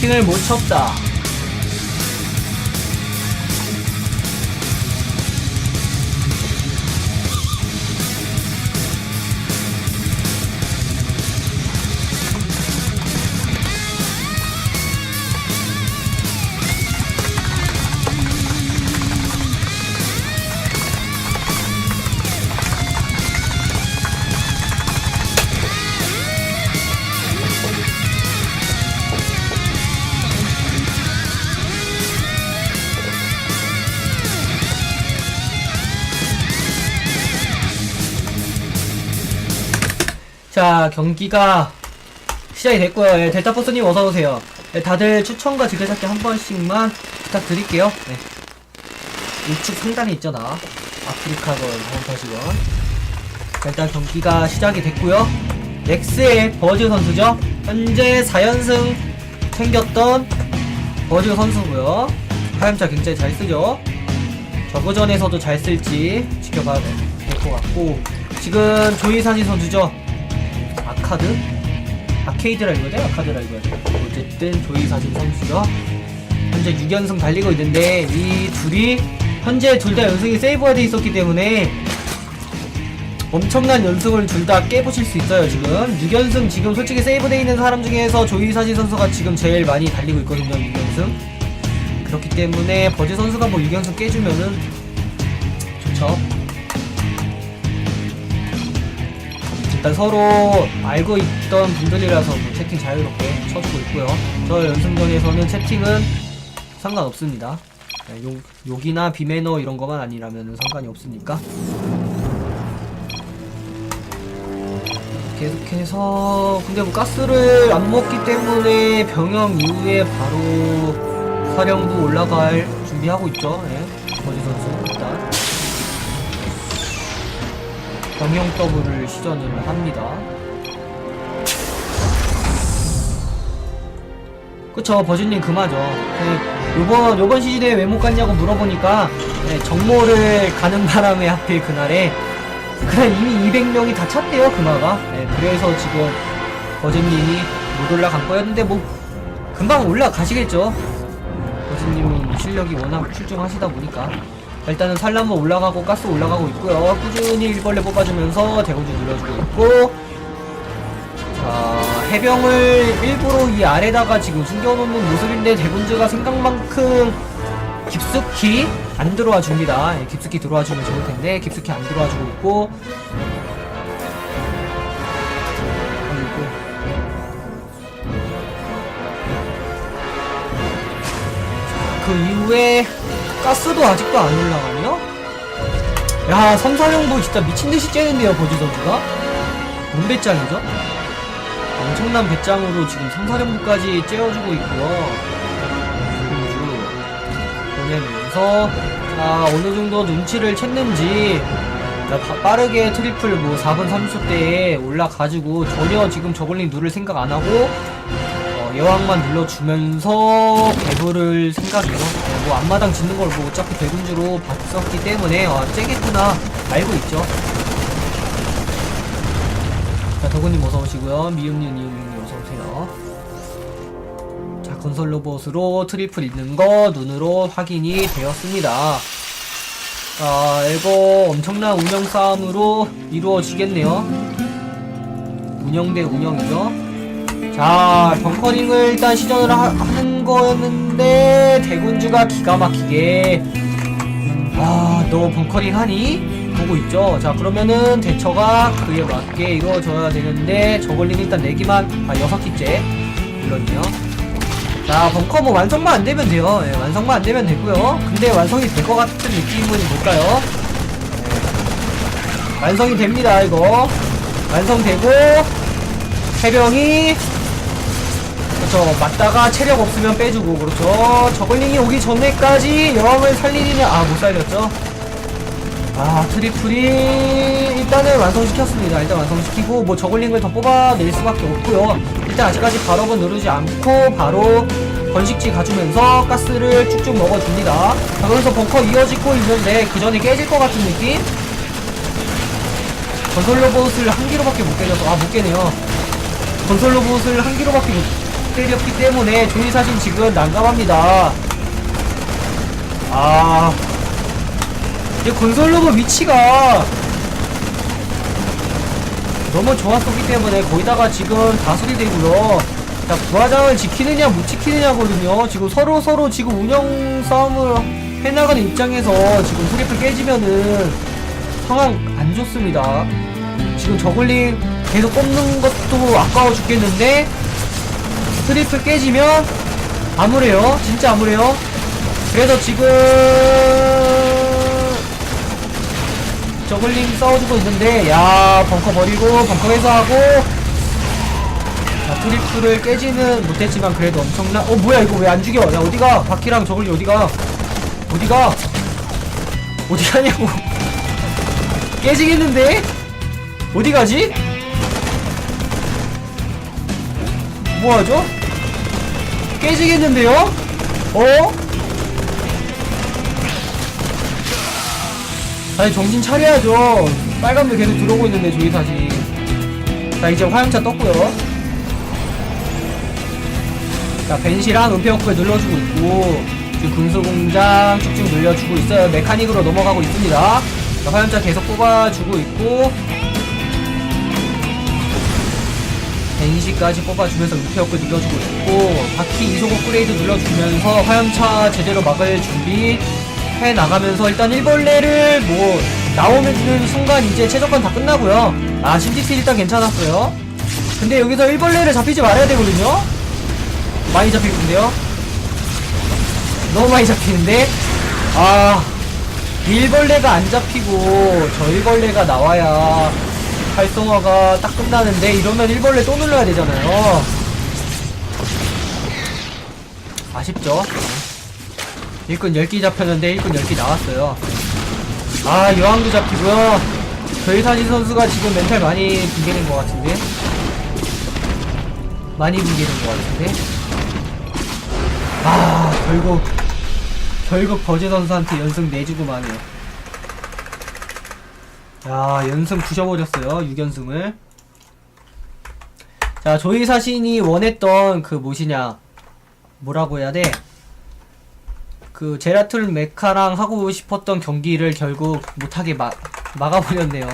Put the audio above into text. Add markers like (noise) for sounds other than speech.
킹을 못 쳤다. 자, 경기가 시작이 됐고요. 예, 델타포스님 어서오세요. 예, 다들 추천과 지그찾기 한 번씩만 부탁드릴게요. 네. 우측 상단에 나. 아프리카건. 자, 일단 경기가 시작이 됐고요. 넥스의 버즈 선수죠. 현재 4연승 챙겼던 버즈 선수고요. 화염차 굉장히 잘 쓰죠. 저그전에서도 잘 쓸지 지켜봐야 될 것 같고 지금 조이사지 선수죠. 아카드? 아케이드라 이거지? 아카드라 이거지. 어쨌든 조이사진 선수죠. 현재 6연승 달리고 있는데 이 둘이 현재 둘 다 연승이 세이브가 돼 있었기 때문에 엄청난 연승을 둘 다 깨보실 수 있어요 지금 6연승 지금 솔직히 세이브돼 있는 사람 중에서 조이사지 선수가 지금 제일 많이 달리고 있거든요 6연승 그렇기 때문에 버즈 선수가 뭐 6연승 깨주면은 좋죠 일단 서로 알고 있던 분들이라서 뭐 채팅 자유롭게 쳐주고 있고요. 저 연승전에서는 채팅은 상관없습니다. 네, 욕, 욕이나 비매너 이런 것만 아니라면 상관이 없으니까. 계속해서 근데 뭐 가스를 안 먹기 때문에 병영 이후에 바로 사령부 올라갈 준비하고 있죠. 예. 병영 더블을 시전을 합니다. 그쵸 버즈님 금하죠. 그 요번 요번 시즌에 왜 못 갔냐고 물어보니까 네, 정모를 가는 바람에 하필 그날에 그날 이미 200명이 다 찼대요 금화가. 네, 그래서 지금 버즈님이 못 올라간 거였는데 뭐 금방 올라가시겠죠. 버즈님은 실력이 워낙 출중하시다 보니까 일단은 산란모 올라가고 가스 올라가고 있고요. 꾸준히 일벌레 뽑아주면서 대구주 눌러주고 있고 자 해병을 일부러 이 아래다가 지금 숨겨놓는 모습인데 대군주가 생각만큼 깊숙이 안 들어와 줍니다. 예, 깊숙이 들어와 주면 좋을 텐데 깊숙이 안 들어와 주고 있고 그 이후에 가스도 아직도 안 올라가네요? 야, 삼사령부 진짜 미친듯이 째는데요, 버지 선수가? 뭔 배짱이죠? 엄청난 배짱으로 지금 삼사령부까지 째어주고 있고요. 경주 보내면서, 자, 어느 정도 눈치를 챘는지, 빠르게 트리플 뭐 4분 30초대에 올라가지고 전혀 지금 저글링 누를 생각 안 하고, 어, 여왕만 눌러주면서 배부를 생각이요. 어, 뭐 앞마당 짓는 걸 뭐 어차피 대군주로 봤었기 때문에 어, 째겠구나 알고 있죠. 자 덕우님 어서 오시고요. 미음님 이음님 어서 오세요. 자 건설 로봇으로 트리플 있는 거 눈으로 확인이 되었습니다. 자 이거 엄청난 운영 싸움으로 이루어지겠네요. 운영 대 운영이죠. 자, 벙커링을 일단 시전을 하, 는 거였는데 대군주가 기가 막히게 아, 너 벙커링 하니? 보고 있죠. 자, 그러면은 대처가 그에 맞게 이루어져야 되는데 저걸링 일단 4기만 아 6기째 물론이요. 자, 벙커 뭐 완성만 안 되면 돼요. 예, 완성만 안 되면 되고요. 근데 완성이 될 것 같은 느낌은 뭘까요? 예, 완성이 됩니다, 이거. 완성되고 해병이 그렇죠. 맞다가 체력 없으면 빼주고 그렇죠. 저글링이 오기 전에까지 여왕을 살리기는 아못 살렸죠? 아 트리플이 일단은 완성시켰습니다. 일단 완성시키고 뭐 저글링을 더 뽑아낼 수밖에 없고요. 일단 아직까지 발업은 누르지 않고 바로 번식지 가주면서 가스를 쭉쭉 먹어줍니다. 자 그래서 벙커 이어지고 있는데 그 전에 깨질 것 같은 느낌? 건설 로봇을 한 기로밖에 못 깨져서 아 못 깨네요. 건설 로봇을 한 기로밖에 못 때렸기 때문에 조이 사신 지금 난감합니다. 아, 이 건설로그 위치가 너무 좋았었기 때문에 거기다가 지금 다수리 되고요. 자, 부하장을 지키느냐 못 지키느냐거든요. 지금 서로 서로 지금 운영 싸움을 해나가는 입장에서 지금 수리풀 깨지면은 상황 안 좋습니다. 지금 저글링 계속 뽑는 것도 아까워 죽겠는데 트리플 깨지면 아무래요. 진짜 아무래요. 그래서 지금 저글링 싸워주고 있는데 야 벙커 버리고 벙커 회수하고. 자 트리플을 깨지는 못했지만 그래도 엄청나 어 뭐야 이거 왜 안 죽여? 야 어디가? 바퀴랑 저글링 어디가? 어디가? 어디 가냐고. (laughs) 깨지겠는데? 어디 가지? 뭐하죠 깨지겠는데요? 어? 아니 정신 차려야죠. 빨간불 계속 들어오고 있는데 조이 사진 자 이제 화염차 떴고요. 자 벤시랑 은폐워크에 눌러주고 있고 지금 금수공장 쭉쭉 늘려주고 있어요. 메카닉으로 넘어가고 있습니다. 자 화염차 계속 뽑아주고 있고 벤시까지 뽑아주면서 은폐워크 눌러주고 있고 바퀴 이속 업그레이드 눌러주면서 화염차 제대로 막을 준비 해 나가면서 일단 일벌레를 뭐 나오는 순간 이제 최저권 다 끝나고요. 아 심지티 일단 괜찮았어요. 근데 여기서 일벌레를 잡히지 말아야 되거든요. 많이 잡히는데요. 너무 많이 잡히는데 아 일벌레가 안 잡히고 저 일벌레가 나와야 활성화가 딱 끝나는데 이러면 일벌레 또 눌러야 되잖아요. 아쉽죠. 일꾼 10기 잡혔는데 일꾼 10기 나왔어요. 아, 여왕도 잡히고요. 저희사지 선수가 지금 멘탈 많이 붕괴된 것 같은데. 많이 붕괴된 것 같은데. 아, 결국, 결국 버제 선수한테 연승 내주고 마네요. 야, 연승 부셔버렸어요. 6연승을. 자, 조이 사신이 원했던 그 무엇이냐. 뭐라고 해야 돼? 그 제라툴 메카랑 하고 싶었던 경기를 결국 못하게 막 막아버렸네요.